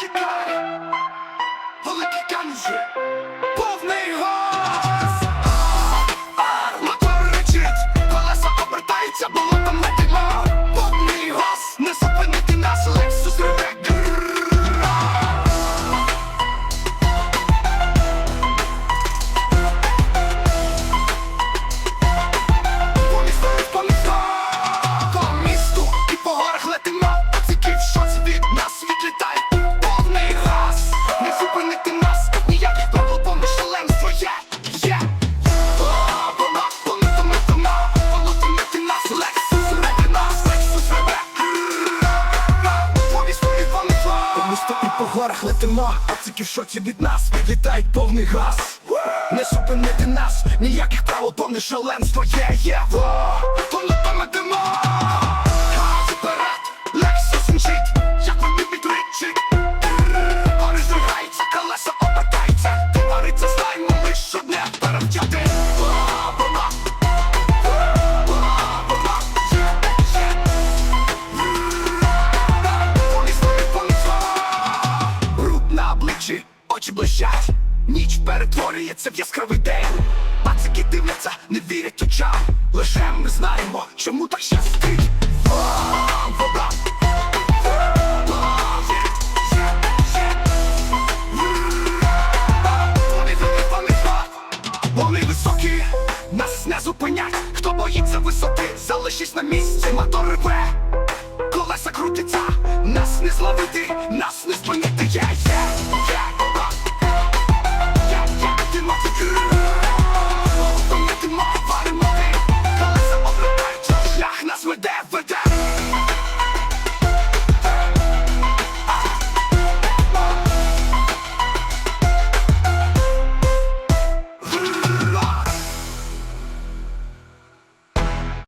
тікай, великий горах летимо. Пацики в шоці від нас відлітають повний газ. Не зупинити нас, ніяких правил, повне не шаленство є, є. Во, очі блищать. Ніч перетворюється в яскравий день. Пацики дивляться, не вірять очам. Лише ми знаємо, чому так щастить. Вода. Вони високі, нас не зупинять. Хто боїться висоти, залишись на місці. Мотор реве, колеса крутиться Нас не зловити, нас